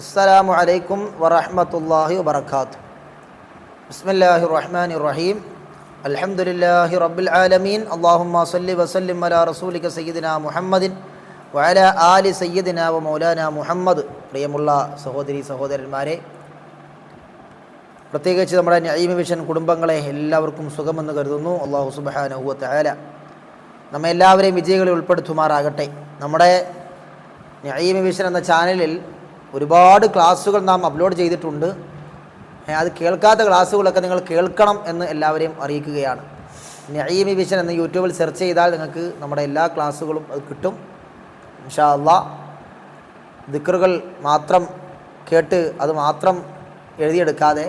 അസ്സലാമു അലൈക്കും വറഹമത്തല്ലാഹി വാത്തു ബിസ്മില്ലാഹി റഹ്മാൻ റഹീം അലഹമുല്ലാഹി റബ്ബുൽ ആലമീൻ. അള്ളാഹുമ്മ സല്ലി വസല്ലിം അല റസൂലിക സയ്യദിന മുഹമ്മദിൻ വയല ആലി സയ്യദിന വ മൗലാന മുഹമ്മദ്. പ്രിയമുള്ള സഹോദരി സഹോദരന്മാരെ പ്രത്യേകിച്ച് നമ്മുടെ നൈമ വിഷൻ കുടുംബങ്ങളെ എല്ലാവർക്കും സുഖമെന്ന് കരുതുന്നു. അള്ളാഹു സുബാനഹുവത്ത് ആല നമ്മെ എല്ലാവരെയും വിജയികളിൽ ഉൾപ്പെടുത്തുമാറാകട്ടെ. നമ്മുടെ നൈമ വിഷൻ എന്ന ചാനലിൽ ഒരുപാട് ക്ലാസ്സുകൾ നാം അപ്ലോഡ് ചെയ്തിട്ടുണ്ട്. അത് കേൾക്കാത്ത ക്ലാസ്സുകളൊക്കെ നിങ്ങൾ കേൾക്കണം എന്ന് എല്ലാവരെയും അറിയിക്കുകയാണ്. നഈമി വിഷൻ എന്ന് യൂട്യൂബിൽ സെർച്ച് ചെയ്താൽ നിങ്ങൾക്ക് നമ്മുടെ എല്ലാ ക്ലാസ്സുകളും അത് കിട്ടും. ഇൻഷാ അള്ളാ ദിക്കറുകൾ മാത്രം കേട്ട് അത് മാത്രം എഴുതിയെടുക്കാതെ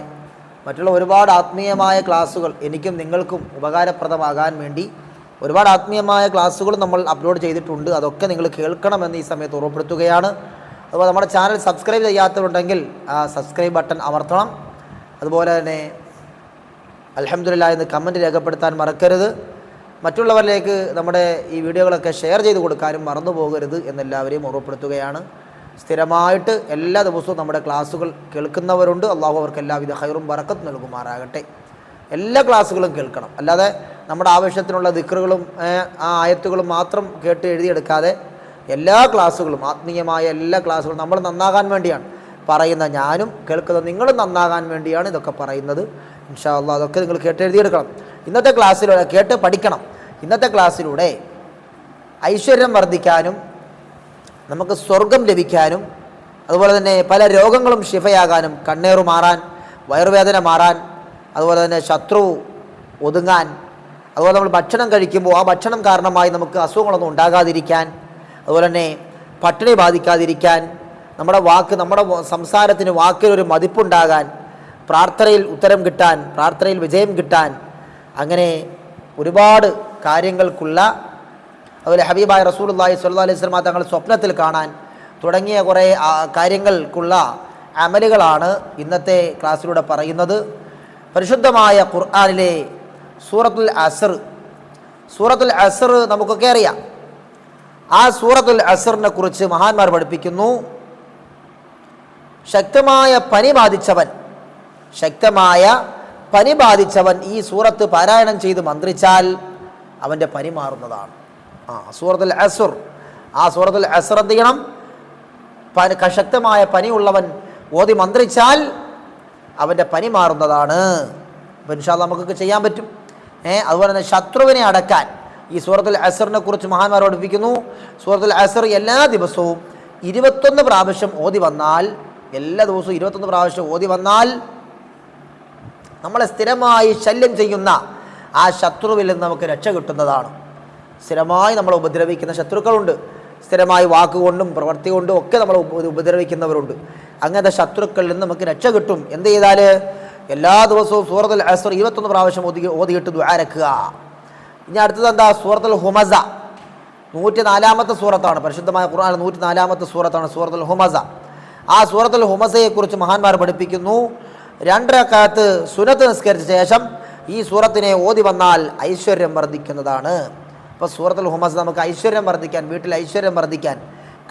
മറ്റുള്ള ഒരുപാട് ആത്മീയമായ ക്ലാസ്സുകൾ എനിക്കും നിങ്ങൾക്കും ഉപകാരപ്രദമാകാൻ വേണ്ടി ഒരുപാട് ആത്മീയമായ ക്ലാസ്സുകൾ നമ്മൾ അപ്ലോഡ് ചെയ്തിട്ടുണ്ട്. അതൊക്കെ നിങ്ങൾ കേൾക്കണമെന്ന് ഈ സമയത്ത് ഉറപ്പെടുത്തുകയാണ് അതുപോലെ നമ്മുടെ ചാനൽ സബ്സ്ക്രൈബ് ചെയ്യാത്തവരുണ്ടെങ്കിൽ ആ സബ്സ്ക്രൈബ് ബട്ടൺ അമർത്തണം. അതുപോലെ തന്നെ അലഹമ്മദില്ല എന്ന് കമന്റ് രേഖപ്പെടുത്താൻ മറക്കരുത്. മറ്റുള്ളവരിലേക്ക് നമ്മുടെ ഈ വീഡിയോകളൊക്കെ ഷെയർ ചെയ്ത് കൊടുക്കാനും മറന്നു പോകരുത് എന്നെല്ലാവരെയും ഓർമ്മപ്പെടുത്തുകയാണ്. സ്ഥിരമായിട്ട് എല്ലാ ദിവസവും നമ്മുടെ ക്ലാസ്സുകൾ കേൾക്കുന്നവരുണ്ട്. അള്ളാഹു അവർക്ക് എല്ലാവിധ ഹൈറും ബറക്കത്ത് നൽകുമാറാകട്ടെ. എല്ലാ ക്ലാസ്സുകളും കേൾക്കണം. അല്ലാതെ നമ്മുടെ ആവശ്യത്തിനുള്ള ദിക്കറുകളും ആ ആയത്തുകളും മാത്രം കേട്ട് എഴുതിയെടുക്കാതെ എല്ലാ ക്ലാസ്സുകളും ആത്മീയമായ എല്ലാ ക്ലാസ്സുകളും നമ്മൾ നന്നാകാൻ വേണ്ടിയാണ്. പറയുന്ന ഞാനും കേൾക്കുന്ന നിങ്ങളും നന്നാകാൻ വേണ്ടിയാണ് ഇതൊക്കെ പറയുന്നത്. ഇൻഷാ അള്ളാഹ് അതൊക്കെ നിങ്ങൾ കേട്ട് എഴുതിയെടുക്കണം ഇന്നത്തെ ക്ലാസ്സിലൂടെ കേട്ട് പഠിക്കണം. ഇന്നത്തെ ക്ലാസ്സിലൂടെ ഐശ്വര്യം വർദ്ധിക്കാനും നമുക്ക് സ്വർഗം ലഭിക്കാനും അതുപോലെ തന്നെ പല രോഗങ്ങളും ശിഫയാകാനും കണ്ണേറു മാറാൻ വയറുവേദന മാറാൻ അതുപോലെ തന്നെ ശത്രു ഒതുങ്ങാൻ അതുപോലെ നമ്മൾ ഭക്ഷണം കഴിക്കുമ്പോൾ ആ ഭക്ഷണം കാരണമായി നമുക്ക് അസുഖങ്ങളൊന്നും ഉണ്ടാകാതിരിക്കാൻ അതുപോലെ തന്നെ പട്ടിണി ബാധിക്കാതിരിക്കാൻ നമ്മുടെ വാക്ക് നമ്മുടെ സംസാരത്തിന് വാക്കിലൊരു മതിപ്പുണ്ടാകാൻ പ്രാർത്ഥനയിൽ ഉത്തരം കിട്ടാൻ പ്രാർത്ഥനയിൽ വിജയം കിട്ടാൻ അങ്ങനെ ഒരുപാട് കാര്യങ്ങൾക്കുള്ള അതുപോലെ ഹബീബായ റസൂലുള്ളാഹി സ്വല്ലല്ലാഹി അലൈഹി വസല്ലം തങ്ങൾ സ്വപ്നത്തിൽ കാണാൻ തുടങ്ങിയ കുറേ കാര്യങ്ങൾക്കുള്ള അമലുകളാണ് ഇന്നത്തെ ക്ലാസ്സിലൂടെ പറയുന്നത്. പരിശുദ്ധമായ ഖുർആാനിലെ സൂറത്തുൽ അസർ സൂറത്തുൽ അസർ നമുക്കൊക്കെ അറിയാം. ആ സൂറത്തുൽ അസറിനെ കുറിച്ച് മഹാന്മാർ പഠിപ്പിക്കുന്നു. ശക്തമായ പനി ബാധിച്ചവൻ ശക്തമായ പനി ബാധിച്ചവൻ ഈ സൂറത്ത് പാരായണം ചെയ്ത് മന്ത്രിച്ചാൽ അവന്റെ പനി മാറുന്നതാണ്. ആ സൂറത്തുൽ അസുർ. ആ സൂറത്തുൽ അസുർ എന്ത് ചെയ്യണം? പനി ക- ശക്തമായ പനിയുള്ളവൻ ഓതി മന്ത്രിച്ചാൽ അവന്റെ പനി മാറുന്നതാണ്. അപ്പം ഇൻഷാല്ല നമുക്കൊക്കെ ചെയ്യാൻ പറ്റും. ഏഹ് അതുപോലെ തന്നെ ശത്രുവിനെ അടക്കാൻ. ഈ സൂറത്തുൽ അസറിനെ കുറിച്ച് മഹാന്മാർ പഠിപ്പിക്കുന്നു. സൂറത്തുൽ അസർ എല്ലാ ദിവസവും ഇരുപത്തൊന്ന് പ്രാവശ്യം ഓതി വന്നാൽ എല്ലാ ദിവസവും ഇരുപത്തൊന്ന് പ്രാവശ്യം ഓതി വന്നാൽ നമ്മളെ സ്ഥിരമായി ശല്യം ചെയ്യുന്ന ആ ശത്രുവിൽ നിന്ന് നമുക്ക് രക്ഷ കിട്ടുന്നതാണ്. സ്ഥിരമായി നമ്മളെ ഉപദ്രവിക്കുന്ന ശത്രുക്കളുണ്ട്. സ്ഥിരമായി വാക്കുകൊണ്ടും പ്രവൃത്തി കൊണ്ടും ഒക്കെ നമ്മളെ ഉപദ്രവിക്കുന്നവരുണ്ട്. അങ്ങനത്തെ ശത്രുക്കളിൽ നിന്ന് നമുക്ക് രക്ഷ കിട്ടും. എന്ത് ചെയ്താൽ എല്ലാ ദിവസവും സൂറത്തുൽ അസർ ഇരുപത്തൊന്ന് പ്രാവശ്യം ഓതി ഓതിയിട്ട് ദ്വാരക്കുക ഇനി അടുത്തത് എന്താ? സൂറത്തുൽ ഹുമസ. നൂറ്റി നാലാമത്തെ സൂറത്താണ്. പരിശുദ്ധമായ ഖുർആൻ നൂറ്റി നാലാമത്തെ സൂറത്താണ് സൂറത്തുൽ ഹുമസ. ആ സൂറത്തുൽ ഹുമസയെക്കുറിച്ച് മഹാന്മാർ പഠിപ്പിക്കുന്നു. രണ്ടരക്കാലത്ത് സുനത്ത് നിസ്കരിച്ച ശേഷം ഈ സൂറത്തിനെ ഓതി വന്നാൽ ഐശ്വര്യം വർദ്ധിക്കുന്നതാണ്. ഇപ്പോൾ സൂറത്തുൽ ഹുമസ നമുക്ക് ഐശ്വര്യം വർദ്ധിക്കാൻ വീട്ടിൽ ഐശ്വര്യം വർദ്ധിക്കാൻ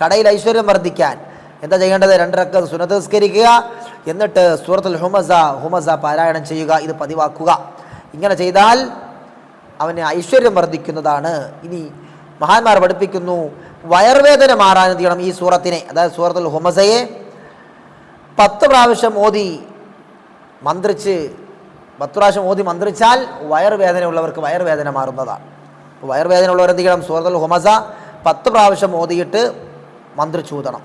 കടയിൽ ഐശ്വര്യം വർദ്ധിക്കാൻ എന്താ ചെയ്യേണ്ടത്? രണ്ടരക്ക് സുനത്ത് നിസ്കരിക്കുക. എന്നിട്ട് സൂറത്തുൽ ഹുമസ ഹുമസ പാരായണം ചെയ്യുക. ഇത് പതിവാക്കുക. ഇങ്ങനെ ചെയ്താൽ അവന് ഐശ്വര്യം വർദ്ധിക്കുന്നതാണ്. ഇനി മഹാന്മാർ പഠിപ്പിക്കുന്നു വയർവേദന മാറാൻ എന്ത് ഈ സൂറത്തിനെ? അതായത് സൂറത്തുൽ ഹുമസയെ പത്ത് പ്രാവശ്യം ഓതി മന്ത്രിച്ച് പത്ത് പ്രാവശ്യം ഓതി മന്ത്രിച്ചാൽ വയർവേദന ഉള്ളവർക്ക് വയർവേദന മാറുന്നതാണ്. അപ്പോൾ വയർവേദന ഉള്ളവർ എന്ത് ചെയ്യണം? സൂറത്തുൽ ഹുമസ പത്ത് പ്രാവശ്യം ഓതിയിട്ട് മന്ത്രിച്ചൂതണം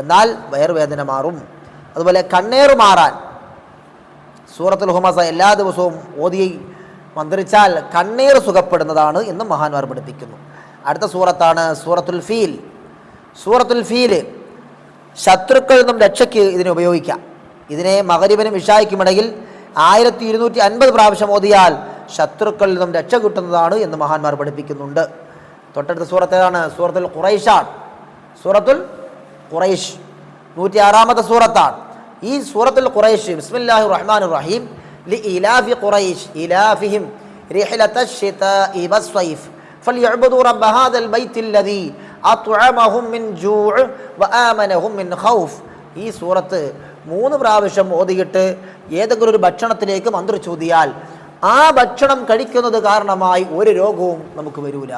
എന്നാൽ വയർവേദന മാറും. അതുപോലെ കണ്ണേറ് മാറാൻ. സൂറത്തുൽ ഹുമസ എല്ലാ ദിവസവും ഓതി മന്ത്രിച്ചാൽ കണ്ണീർ സുഖപ്പെടുന്നതാണ് എന്ന് മഹാന്മാർ പഠിപ്പിക്കുന്നു. അടുത്ത സൂറത്താണ് സൂറത്തുൽ ഫീൽ. സൂറത്തുൽ ഫീൽ ശത്രുക്കളിൽ നിന്നും രക്ഷയ്ക്ക് ഇതിനെ ഉപയോഗിക്കാം. ഇതിനെ മകരിബനും ഇഷായ്ക്കുമിടയിൽ ആയിരത്തി ഇരുന്നൂറ്റി അൻപത് പ്രാവശ്യം ഓതിയാൽ ശത്രുക്കളിൽ നിന്നും രക്ഷ കിട്ടുന്നതാണ് എന്ന് മഹാന്മാർ പഠിപ്പിക്കുന്നുണ്ട്. തൊട്ടടുത്ത സൂറത്തേതാണ് സൂറത്തുൽ ഖുറൈഷാണ് സൂറത്തുൽ ഖുറൈഷ് നൂറ്റി ആറാമത്തെ സൂറത്താണ്. ഈ സൂറത്തുൽ ഖുറൈഷ് ബിസ്മില്ലാഹി റഹ്മാൻ റഹീം ലി ഇലാഫി ഖുറൈഷ് ഇലാഫിഹിം رحلة الشتاء والصيف فليعبدوا رب هذا البيت الذي أطعمهم من جوع وآمنهم من خوف ഈ സൂറത്ത് മൂന്ന് പ്രാവശ്യം ഓതിയിട്ട് ഏതെങ്കിലും ഒരു ഭക്ഷണത്തിലേക്ക് മന്ത്രി ചോദിയാൽ ആ ഭക്ഷണം കഴിക്കുന്നത് കാരണമായി ഒരു രോഗവും നമുക്ക് വരൂല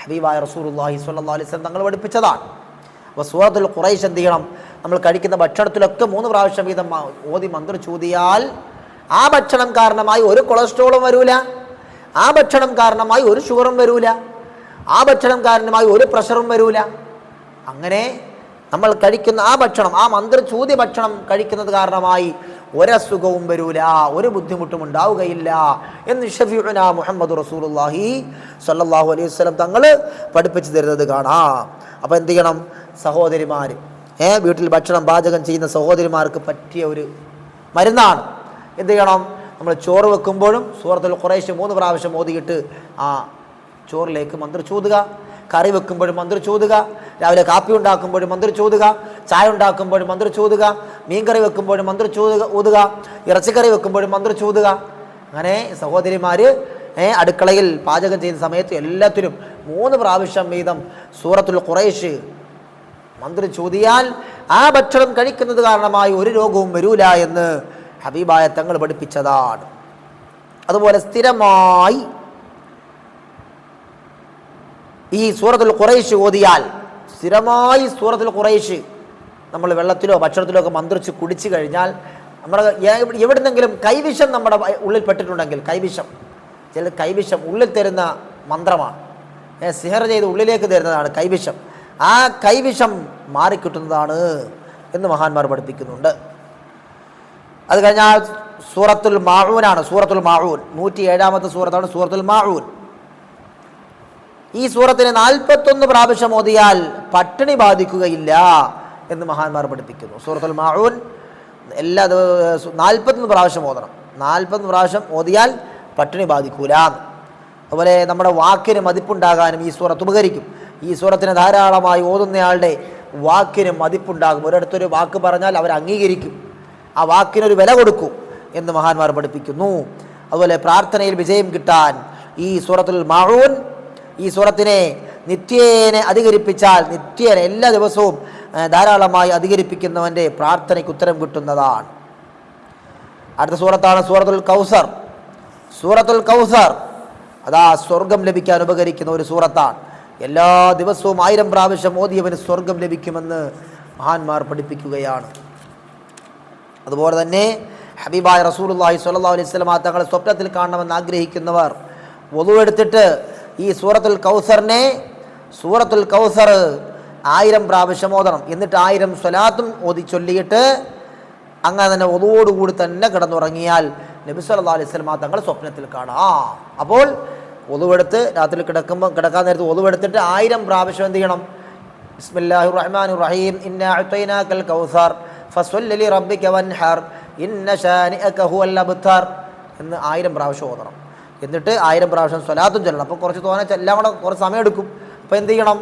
ഹബീബായ റസൂലുള്ളാഹി സ്വല്ലല്ലാഹു അലൈഹി വസല്ലം തങ്ങൾ പഠിപ്പിച്ചതാണ് സൂറത്തുൽ ഖുറൈശ് എന്ത് ചെയ്യണം? നമ്മൾ കഴിക്കുന്ന ഭക്ഷണത്തിലൊക്കെ മൂന്ന് പ്രാവശ്യം വീതം ഓതി മന്ത്രം ചൂതിയാൽ ആ ഭക്ഷണം കാരണമായി ഒരു കൊളസ്ട്രോളും വരൂല. ആ ഭക്ഷണം കാരണമായി ഒരു ഷുഗറും വരൂല. ആ ഭക്ഷണം കാരണമായി ഒരു പ്രഷറും വരൂല. അങ്ങനെ നമ്മൾ കഴിക്കുന്ന ആ ഭക്ഷണം ആ മന്ത്രചൂതി ഭക്ഷണം കഴിക്കുന്നത് കാരണമായി ഒരസുഖവും വരൂല ഒരു ബുദ്ധിമുട്ടും ഉണ്ടാവുകയില്ല എന്ന് ഷഫീന മുഹമ്മദ് റസൂലുള്ളാഹി സല്ലാഹു അലൈഹി വസല്ലം തങ്ങൾ പഠിപ്പിച്ചു തരുന്നത് കാണാം. അപ്പോൾ എന്ത് ചെയ്യണം? സഹോദരിമാർ ഏ വീട്ടിൽ ഭക്ഷണം പാചകം ചെയ്യുന്ന സഹോദരിമാർക്ക് പറ്റിയ ഒരു മരുന്നാണ്. എന്ത് ചെയ്യണം? നമ്മൾ ചോറ് വെക്കുമ്പോഴും സൂറത്തുൽ കുറേശ്ശെ മൂന്ന് പ്രാവശ്യം ഓതിയിട്ട് ആ ചോറിലേക്ക് മന്ത്രി കറി വെക്കുമ്പോഴും മന്ത്രി രാവിലെ കാപ്പി ഉണ്ടാക്കുമ്പോഴും മന്ത്രി ചായ ഉണ്ടാക്കുമ്പോഴും മന്ത്രി ചൂതുക. മീൻകറി വെക്കുമ്പോഴും മന്ത്രി ചൂതുക ഊതുക ഇറച്ചിക്കറി വെക്കുമ്പോഴും മന്ത്രി അങ്ങനെ സഹോദരിമാർ അടുക്കളയിൽ പാചകം ചെയ്യുന്ന സമയത്ത് എല്ലാത്തിനും മൂന്ന് പ്രാവശ്യം വീതം സൂറത്തുൽ ഖുറൈഷ് മന്ത്രി ചോദിയാൽ ആ ഭക്ഷണം കഴിക്കുന്നത് കാരണമായി ഒരു രോഗവും വരൂല എന്ന് ഹബീബായ തങ്ങൾ പഠിപ്പിച്ചതാണ്. അതുപോലെ സ്ഥിരമായി ഈ സൂറത്തുൽ കുറേശ് ഓതിയാൽ സ്ഥിരമായി സൂറത്തുൽ കുറേശ് നമ്മൾ വെള്ളത്തിലോ ഭക്ഷണത്തിലോ ഒക്കെ മന്ത്രിച്ച് കുടിച്ചു കഴിഞ്ഞാൽ നമ്മുടെ എവിടെ- എവിടുന്നെങ്കിലും കൈവിഷം നമ്മുടെ ഉള്ളിൽ പെട്ടിട്ടുണ്ടെങ്കിൽ കൈവിഷം ചില കൈവിഷം ഉള്ളിൽ തരുന്ന മന്ത്രമാണ്. സിഹർ ചെയ്ത് ഉള്ളിലേക്ക് തരുന്നതാണ് കൈവിഷം. ആ കൈവിഷം മാറിക്കിട്ടുന്നതാണ് എന്ന് മഹാന്മാർ പഠിപ്പിക്കുന്നുണ്ട്. അത് കഴിഞ്ഞാൽ സൂറത്തുൽ മാഴൂനാണ് സൂറത്തുൽ മാഴൂൻ നൂറ്റി ഏഴാമത്തെ സൂറത്താണ് സൂറത്തുൽ മാഴൂൻ ഈ സൂറത്തിന് നാൽപ്പത്തൊന്ന് പ്രാവശ്യം ഓതിയാൽ പട്ടിണി ബാധിക്കുകയില്ല എന്ന് മഹാന്മാർ പഠിപ്പിക്കുന്നു. സൂറത്തുൽ മാഴൂൻ എല്ലാ നാൽപ്പത്തൊന്ന് പ്രാവശ്യം ഓതണം. നാൽപ്പത്തൊന്ന് പ്രാവശ്യം ഓതിയാൽ പട്ടിണി ബാധിക്കൂല അതുപോലെ നമ്മുടെ വാക്കിന് മതിപ്പുണ്ടാകാനും ഈ സൂറത്ത് ഉപകരിക്കും. ഈ സൂറത്തിന് ധാരാളമായി ഓതുന്നയാളുടെ വാക്കിന് മതിപ്പുണ്ടാകും. ഒരിടത്തൊരു വാക്ക് പറഞ്ഞാൽ അവർ അംഗീകരിക്കും. ആ വാക്കിനൊരു വില കൊടുക്കും എന്ന് മഹാന്മാർ പഠിപ്പിക്കുന്നു. അതുപോലെ പ്രാർത്ഥനയിൽ വിജയം കിട്ടാൻ ഈ സൂറത്തുൽ മാഊൻ ഈ സൂറത്തിനെ നിത്യേനെ അധികരിപ്പിച്ചാൽ നിത്യേന എല്ലാ ദിവസവും ധാരാളമായി അധികരിപ്പിക്കുന്നവന്റെ പ്രാർത്ഥനയ്ക്ക് ഉത്തരം കിട്ടുന്നതാണ്. അടുത്ത സൂറത്താണ് സൂറത്തുൽ കൗസർ. സൂറത്തുൽ കൗസർ അതാ സ്വർഗം ലഭിക്കാൻ ഉപകരിക്കുന്ന ഒരു സൂറത്താണ്. എല്ലാ ദിവസവും ആയിരം പ്രാവശ്യം ഓതിയവന് സ്വർഗം ലഭിക്കുമെന്ന് മഹാന്മാർ പഠിപ്പിക്കുകയാണ്. അതുപോലെ തന്നെ ഹബീബായ റസൂലുള്ളാഹി സ്വല്ലാ അലൈഹി വസല്ലമ തങ്ങളെ സ്വപ്നത്തിൽ കാണണമെന്ന് ആഗ്രഹിക്കുന്നവർ എടുത്തിട്ട് ഈ സൂറത്തുൽ കൗസറിനെ സൂറത്തുൽ കൗസർ ആയിരം പ്രാവശ്യം ഓതണം. എന്നിട്ട് ആയിരം സ്വലാത്തും ഓതി ചൊല്ലിയിട്ട് അങ്ങനെ തന്നെ ഒതുവോടുകൂടി തന്നെ കിടന്നുറങ്ങിയാൽ നബി സല്ലല്ലാഹു അലൈഹി വസല്ലമ തങ്ങൾ സ്വപ്നത്തിൽ കാണാം. അപ്പോൾ ഒതുവെടുത്ത് രാത്രി കിടക്കുമ്പോൾ കിടക്കാൻ നേരത്ത് ഒതുവെടുത്തിട്ട് ആയിരം പ്രാവശ്യം എന്ത് ചെയ്യണം? ഇസ്മില്ലാഹു റഹ്മാൻ റഹീം ഇന്നാ കൗസാർ. ഫസ്വല്ലി ലി റബ്ബിക വൻഹർ. ഇന്ന ശാനിഅക ഹുവൽ അബ്തർ എന്ന് ആയിരം പ്രാവശ്യം ഓതണം. എന്നിട്ട് ആയിരം പ്രാവശ്യം സ്വലാത്തും ചൊല്ലണം. അപ്പോൾ കുറച്ച് തോന്നെ എല്ലാം കൂടെ കുറച്ച് സമയം എടുക്കും. അപ്പോൾ എന്ത് ചെയ്യണം?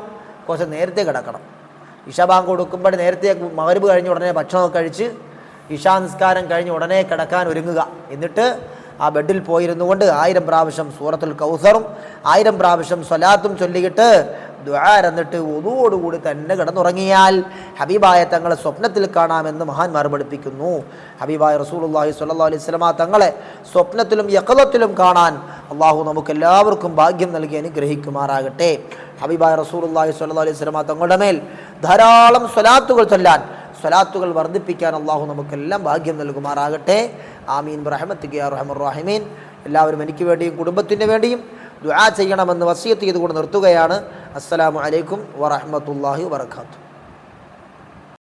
കുറച്ച് നേരത്തെ കിടക്കണം. ഇഷ ബാങ്ക് കൊടുക്കുമ്പോൾ നേരത്തെ മകരുവ് കഴിഞ്ഞ ഉടനെ ഭക്ഷണമൊക്കെ കഴിച്ച് ഇഷാ നിസ്കാരം കഴിഞ്ഞ് ഉടനെ കിടക്കാൻ ഒരുങ്ങുക. എന്നിട്ട് ആ ബെഡിൽ പോയിരുന്നു കൊണ്ട് ആയിരം പ്രാവശ്യം സൂറത്തുൽ കൗസറും ആയിരം പ്രാവശ്യം സ്വലാത്തും ചൊല്ലിയിട്ട് ദ്വാരന്നിട്ട് ഒതുവോടുകൂടി തന്നെ കിടന്നുറങ്ങിയാൽ ഹബീബായ തങ്ങളെ സ്വപ്നത്തിൽ കാണാമെന്ന് മഹാന്മാർ പഠിപ്പിക്കുന്നു. ഹബീബായ റസൂലുള്ളാഹി സ്വല്ലാ അലൈഹി വസല്ലമ തങ്ങളെ സ്വപ്നത്തിലും യക്കലത്തിലും കാണാൻ അള്ളാഹു നമുക്ക് എല്ലാവർക്കും ഭാഗ്യം നൽകി അനുഗ്രഹിക്കുമാറാകട്ടെ. ഹബീബായ റസൂലുള്ളാഹി സ്വല്ലാ അലൈഹി വസല്ലമ തങ്ങളുടെ മേൽ ധാരാളം സ്വലാത്തുകൾ ചൊല്ലാൻ സ്വലാത്തുകൾ വർദ്ധിപ്പിക്കാൻ അള്ളാഹു നമുക്കെല്ലാം ഭാഗ്യം നൽകുമാറാകട്ടെ. ആമീൻ. റഹമത്തിക്ക് റഹമുറാഹിമീൻ എല്ലാവരും എനിക്ക് വേണ്ടിയും കുടുംബത്തിന് വേണ്ടിയും ദുആ ചെയ്യണമെന്ന് വസിയത്ത് ചെയ്തുകൊണ്ട് നിർത്തുകയാണ്. അസ്സലാമു അലൈക്കും വറഹ്മത്തുള്ളാഹി വബറകാതുഹു.